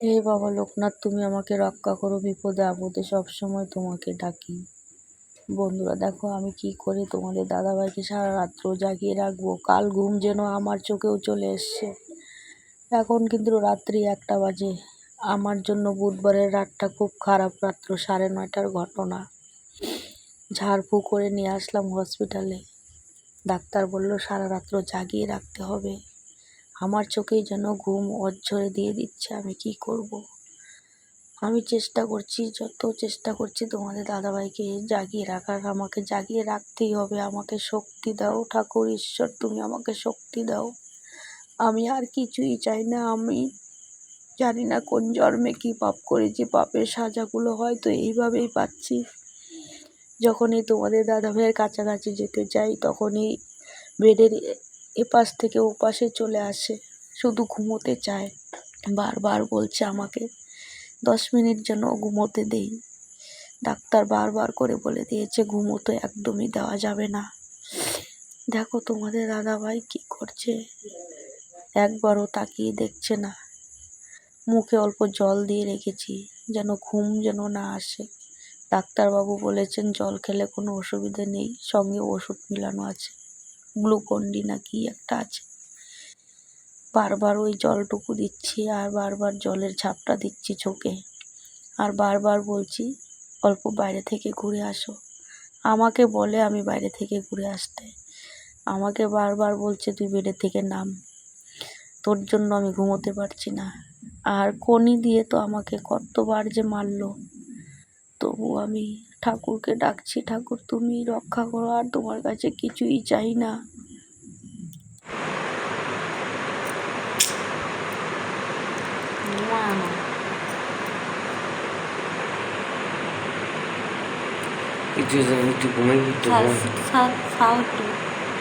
হে বাবা লোকনাথ, তুমি আমাকে রক্ষা করো, বিপদে আপদে সবসময় তোমাকে ডাকি। বন্ধুরা, দেখো আমি কি করে তোমাদের দাদাভাইকে সারা রাত্র জাগিয়ে রাখব, কাল ঘুম যেন আমার চোখেও চলে এসছে। এখন কিন্তু রাত্রি একটা বাজে। আমার জন্য বুধবারের রাতটা খুব খারাপ, রাত্র সাড়ে নয়টার ঘটনা। ঝাড়ফু করে নিয়ে আসলাম হসপিটালে ডাক্তার বলল, সারা রাত্র জাগিয়ে রাখতে হবে। আমার চোখেই যেন ঘুম অঝরে দিয়ে দিচ্ছে, আমি কি করব। আমি চেষ্টা করছি, যত চেষ্টা করছি তোমাদের দাদাভাইকে জাগিয়ে রাখার, আমাকে জাগিয়ে রাখতেই হবে। আমাকে শক্তি দাও ঠাকুর ঈশ্বর, তুমি আমাকে শক্তি দাও। আমি আর কিছুই চাই না, আমি জানি না কোন জন্মে কি পাপ করেছি, পাপের সাজাগুলো হয়তো এইভাবেই পাচ্ছি। যখনই তোমাদের দাদাভাইয়ের কাছাকাছি যেতে চাই, তখনই বেডের এপাশ থেকে ওপাশে চলে আসে। শুধু ঘুমোতে চায়। বারবার বলছে আমাকে, দশ মিনিট যেন ঘুমোতে দেই। ডাক্তার বারবার করে বলে দিয়েছে ঘুমোতে একদমই দেওয়া যাবে না। দেখো তোমাদের দাদাভাই কী করছে। একবারও তাকিয়ে দেখছে না। মুখে অল্প জল দিয়ে রেখেছি, যেন ঘুম যেন না আসে। ডাক্তারবাবু বলেছেন, জল খেলে কোনো অসুবিধে নেই, সঙ্গে ওষুধ মিলানো আছে। গ্লুকন্ডি না কি একটা আছে। বারবার ওই জলটুকু দিচ্ছি আর বারবার জলের ঝাপটা দিচ্ছি চোখে। আর বারবার বলছি, অল্প বাইরে থেকে ঘুরে আসো। আমাকে বলে আমি বাইরে থেকে ঘুরে আসতে। আমাকে বারবার বলছে, তুই বেডের থেকে নাম। তোর জন্য আমি ঘুমোতে পারছি না। আর কনি দিয়ে তো আমাকে কতবার যে মারলো তবু আমি ঠাকুরকে ডাকছি, ঠাকুর, তুমি রক্ষা করো, আর তোমার কাছে কিছুই চাই না।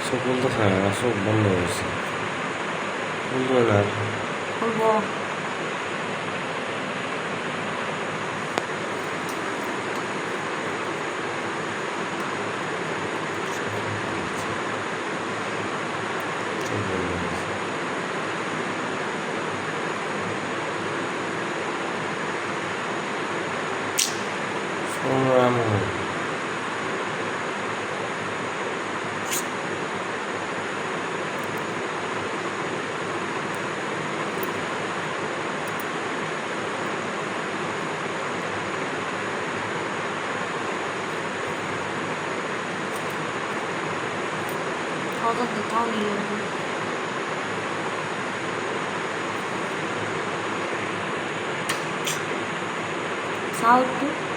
সকল তো না সব বন্ধ হয়েছে বলব না Hold on the salto.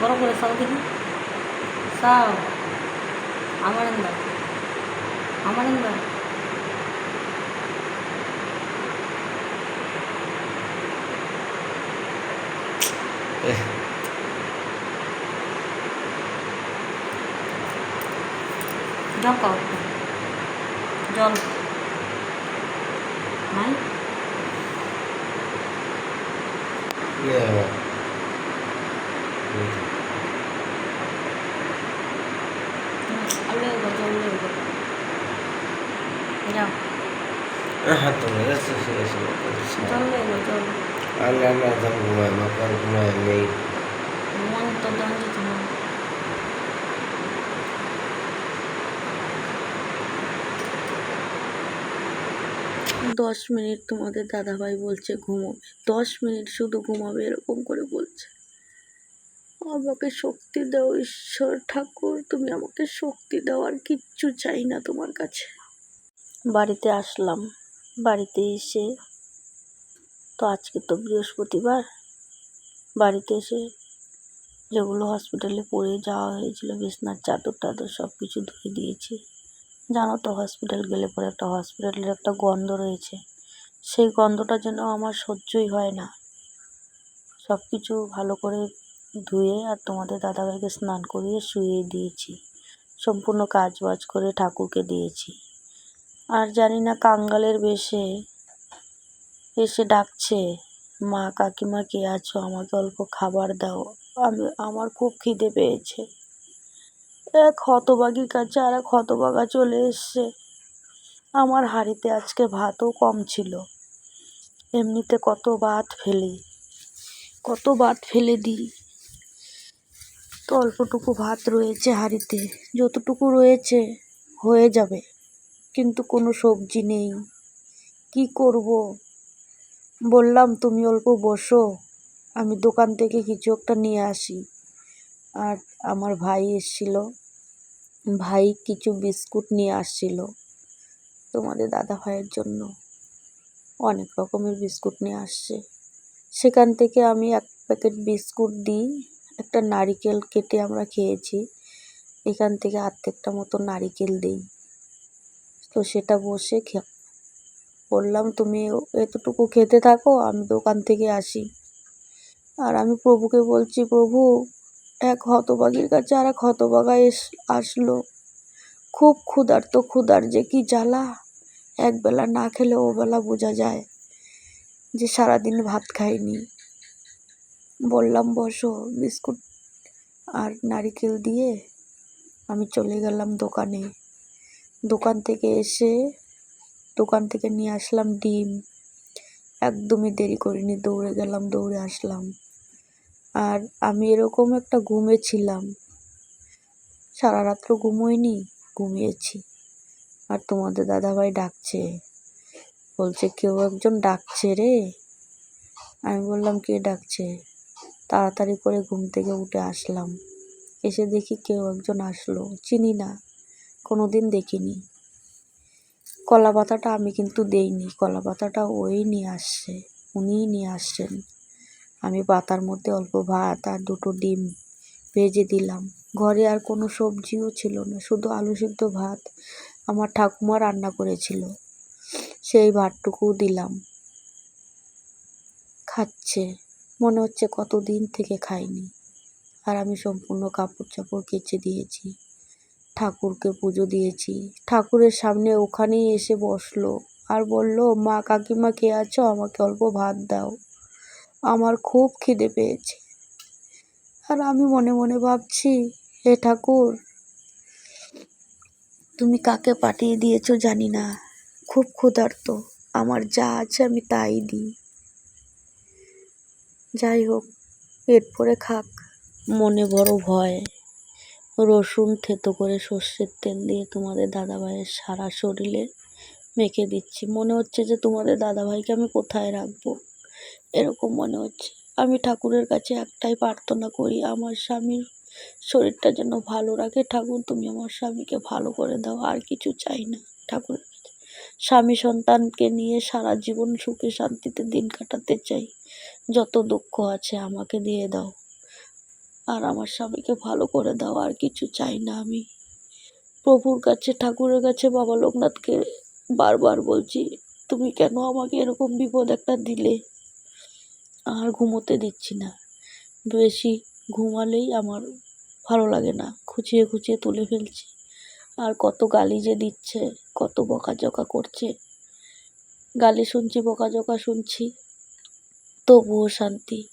বড় করে সাউ দেখি। সাউ আমার আন্দা আমার আন্দা জল জল। নাই? ইয়ে আবার। আলে জল লেগে যাও আল্লাহ আল্লাহ দাম ঘুমায় নেই দশ মিনিট তোমাদের দাদাভাই বলছে ঘুমোবে। দশ মিনিট শুধু ঘুমাবে, এরকম করে বলছে। আমাকে শক্তি দাও, ঈশ্বর ঠাকুর, তুমি আমাকে শক্তি দাও, আর কিচ্ছু চাই না তোমার কাছে। বাড়িতে আসলাম। বাড়িতে এসে, তো আজকে তো বৃহস্পতিবার, বাড়িতে এসে যেগুলো হসপিটালে পড়ে যাওয়া হয়েছিল, বিছনার চাদর টাদর সব কিছু ধুয়ে দিয়েছি। জানো তো হসপিটাল গেলে পরে একটা হসপিটালের একটা গন্ধ রয়েছে। সেই গন্ধটা যেন আমার সহ্যই হয় না। সব কিছু ভালো করে ধুয়ে আর তোমাদের দাদাভাইকে স্নান করিয়ে শুয়ে দিয়েছি। সম্পূর্ণ কাজ বাজ করে ঠাকুরকে দিয়েছি। আর জানি না কাঙ্গালের বেশে এসে ডাকছে, মা কাকিমা, কে আছো? আমাকে অল্প খাবার দাও। আমি, আমার খুব খিদে পেয়েছে। এক হতবাগির কাছে আর এক হতবাগা চলে এসছে। আমার হাঁড়িতে আজকে ভাতও কম ছিল। এমনিতে কত ভাত ফেলি, কত ভাত ফেলে দিই। তো অল্পটুকু ভাত রয়েছে হাঁড়িতে, যতটুকু রয়েছে হয়ে যাবে। কিন্তু কোনো সবজি নেই। কি করব? বললাম, তুমি অল্প বসো, আমি দোকান থেকে কিছু একটা নিয়ে আসি। আর আমার ভাই এসেছিল। ভাই কিছু বিস্কুট নিয়ে আসছিল তোমাদের দাদা ভাইয়ের জন্য। অনেক রকমের বিস্কুট নিয়ে আসছে। সেখান থেকে আমি এক প্যাকেট বিস্কুট দিই। একটা নারিকেল কেটে আমরা খেয়েছি। এখান থেকে আর্ধেকটা মতো নারিকেল দিই। তো সেটা বসে বললাম, তুমি এতটুকু খেতে থাকো, আমি দোকান থেকে আসি। আর আমি প্রভুকে বলছি, প্রভু, এক হতবাগির কাছে আর এক হতবাগা এস, আসলো। খুব ক্ষুধার তো ক্ষুধার যে কি জ্বালা। একবেলা না খেলে ও বেলা বোঝা যায় যে সারাদিন ভাত খাইনি। বললাম, বসো, বিস্কুট আর নারিকেল দিয়ে আমি চলে গেলাম দোকানে। দোকান থেকে এসে দোকান থেকে নিয়ে আসলাম ডিম। একদমই দেরি করিনি, দৌড়ে গেলাম, দৌড়ে আসলাম। আর আমি এরকম একটা ঘুমে ছিলাম। সারা রাত্র ঘুমোইনি, ঘুমিয়েছি। আর তোমাদের দাদাভাই ডাকছে। বলছে, কেউ একজন ডাকছে রে? আমি বললাম, কে ডাকছে? তাড়াতাড়ি করে ঘুম থেকে উঠে আসলাম। এসে দেখি কেউ একজন আসলো, চিনি না। কোনো দিন দেখিনি। কলা পাতাটা আমি কিন্তু দেইনি, কলা পাতাটা ওই নিয়ে আসছে, উনিই নিয়ে আসছেন। আমি পাতার মধ্যে অল্প ভাত আর দুটো ডিম ভেজে দিলাম। ঘরে আর কোনো সবজিও ছিল না, শুধু আলু সিদ্ধ ভাত আমার ঠাকুমা রান্না করেছিল। সেই ভাতটুকু দিলাম। খাচ্ছে, মনে হচ্ছে কতদিন থেকে খাইনি। আর আমি সম্পূর্ণ কাপড় চাপড় কেচে দিয়েছি। ঠাকুরকে পুজো দিয়েছি। ঠাকুরের সামনে ওখানেই এসে বসল আর বলল, মা কাকিমা কে আছো? আমাকে অল্প ভাত দাও। আমার খুব খিদে পেয়েছে। আর আমি মনে মনে ভাবছি, হে ঠাকুর, তুমি কাকে পাঠিয়ে দিয়েছ জানি না। খুব ক্ষুধার্ত। আমার যা আছে আমি তাই দিই। যাই হোক, পেট খাক। মনে বড় ভয়। রসুন থেতো করে সর্ষের তেল দিয়ে তোমাদের দাদাভাইয়ের সারা শরীরে মেখে দিচ্ছি। মনে হচ্ছে যে তোমাদের দাদাভাইকে আমি কোথায় রাখব? এরকম মনে হচ্ছে। আমি ঠাকুরের কাছে একটাই প্রার্থনা করি, আমার স্বামীর শরীরটা যেন ভালো রাখে। ঠাকুর, তুমি আমার স্বামীকে ভালো করে দাও, আর কিছু চাই না ঠাকুরের কাছে। স্বামী সন্তানকে নিয়ে সারা জীবন সুখে শান্তিতে দিন কাটাতে চাই। যত দুঃখ আছে আমাকে দিয়ে দাও। আর আমার স্বামীকে ভালো করে দাও, আর কিছু চাই না আমি। প্রভুর কাছে, ঠাকুরের কাছে বাবা লোকনাথকে বারবার বলছি, তুমি কেন আমাকে এরকম বিপদ একটা দিলে? আর ঘুমোতে দিচ্ছি না। বেশি ঘুমালেই আমার ভালো লাগে না, খুঁচিয়ে খুঁচিয়ে তুলে ফেলছি। আর কত গালি যে দিচ্ছে, কত বকাঝকা করছে। গালি শুনছি, বকাঝকা শুনছি, তবুও শান্তি।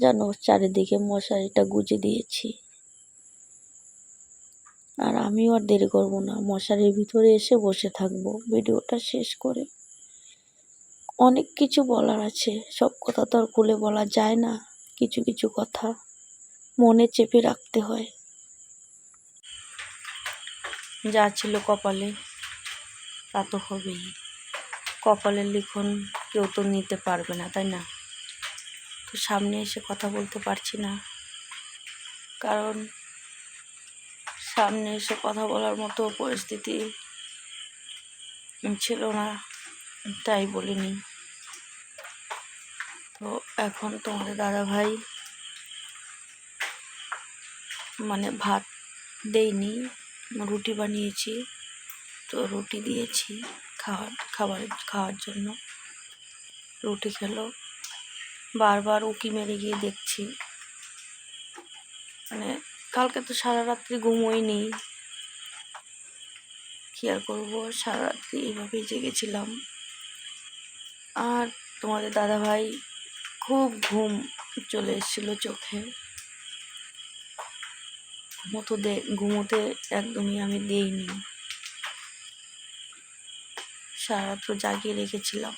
জানো, চারিদিকে মশারিটা গুজে দিয়েছি। আর আমিও আর দেরি করব না, মশারির ভিতরে এসে বসে থাকব, ভিডিওটা শেষ করে। অনেক কিছু বলার আছে, সব কথা তো আর খুলে বলা যায় না, কিছু কিছু কথা মনে চেপে রাখতে হয়। যা ছিল কপালে, তা তো হবেই। কপালের লিখন কেউ তো নিতে পারবে না, তাই না? তো সামনে এসে কথা বলতে পারছি না। কারণ সামনে এসে কথা বলার মতো পরিস্থিতি ছিল না, তাই বলিনি। তো এখন তোমাদের দাদা ভাই মানে ভাত দেইনি রুটি বানিয়েছি। তো রুটি দিয়েছি খাওয়ার, খাবার, খাওয়ার জন্য। রুটি খেলো। বারবার উকি মেরে গিয়ে দেখছি। মানে কালকে তো সারা রাত্রি ঘুমোইনি কী আর করব? সারা রাত্রি এইভাবেই জেগেছিলাম। আর তোমাদের দাদা ভাই খুব ঘুম চলে এসেছিল চোখে। ঘুমোতে দে, ঘুমোতে একদমই আমি দিইনি। সারা রাত্র জাগিয়ে রেখেছিলাম।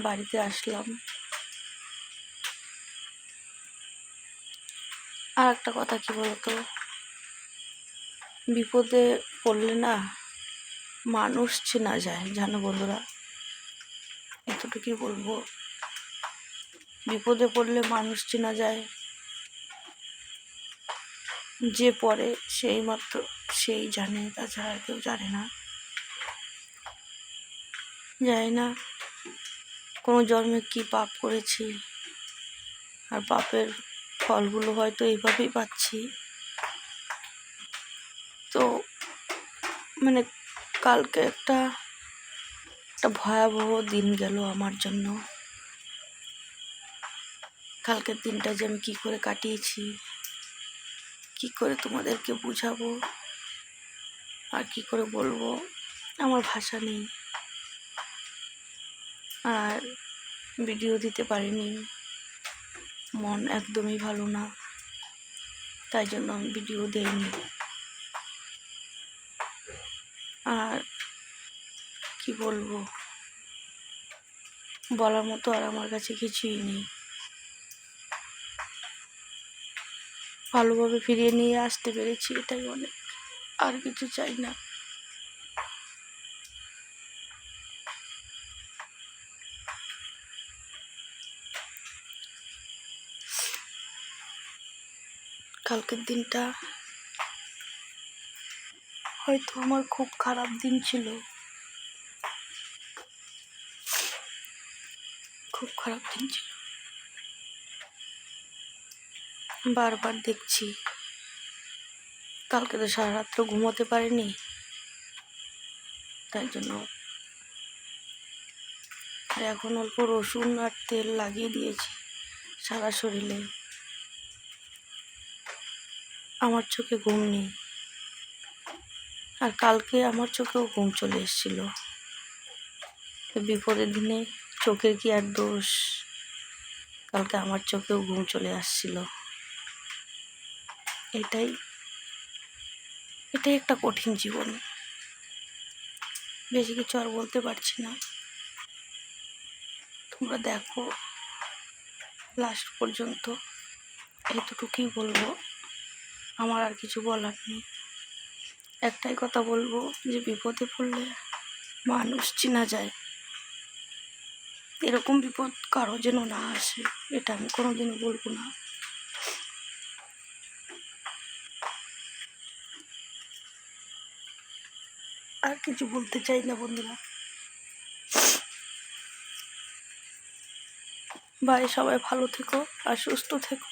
বাড়িতে আসলাম। আর একটা কথা কি বলতো? বিপদে পড়লে না মানুষ চেনা যায়, জানো বন্ধুরা? এতটুকুই বলব। বিপদে পড়লে মানুষ চেনা যায়। যে পড়ে সেই মাত্র সেই জানে, তাছাড়া কেউ জানে না। জানি না। কোনো জন্মে কি পাপ করেছি? আর পাপের ফলগুলো হয়তো এইভাবেই পাচ্ছি। তো মানে কালকে একটা একটা ভয়াবহ দিন গেল আমার জন্য। কালকের দিনটা যে আমি কী করে কাটিয়েছি, কি করে তোমাদেরকে বুঝাবো, আর কি করে বলব, আমার ভাষা নেই। আর ভিডিও দিতে পারিনি। মন একদমই ভালো না। তাই জন্য আমি ভিডিও দেইনি। আর কি বলব? বলার মতো আর আমার কাছে কিছুই নেই। ভালোভাবে ফিরিয়ে নিয়ে আসতে পেরেছি, এটাই অনেক। আর কিছু চাই না। কালকের দিনটা হয়তো আমার খুব খারাপ দিন ছিল। খুব খারাপ দিন ছিল। বারবার দেখছি। কালকে তো সারা রাত্র ঘুমোতে পারিনি। তাই জন্য আর এখন অল্প রসুন আর তেল লাগিয়ে দিয়েছি সারা শরীরে। আমার চোখে ঘুম নেই। আর কালকে আমার চোখেও ঘুম চলে এসেছিল। বিপদের দিনে চোখের কি আর দোষ? কালকে আমার চোখেও ঘুম চলে আসছিল। এটাই এটাই একটা কঠিন জীবন। বেশি কিছু আর বলতে পারছি না। তোমরা দেখো লাস্ট পর্যন্ত এতটুকুই বলব। আমার আর কিছু বলার নেই। একটাই কথা বলব যে বিপদে পড়লে মানুষ চেনা যায়। এরকম বিপদ কারও যেন না আসে, এটা আমি কোনোদিনও বলব না। আর কিছু বলতে চাই না বন্ধুরা। বাই, সবাই ভালো থেকো আর সুস্থ থেকো।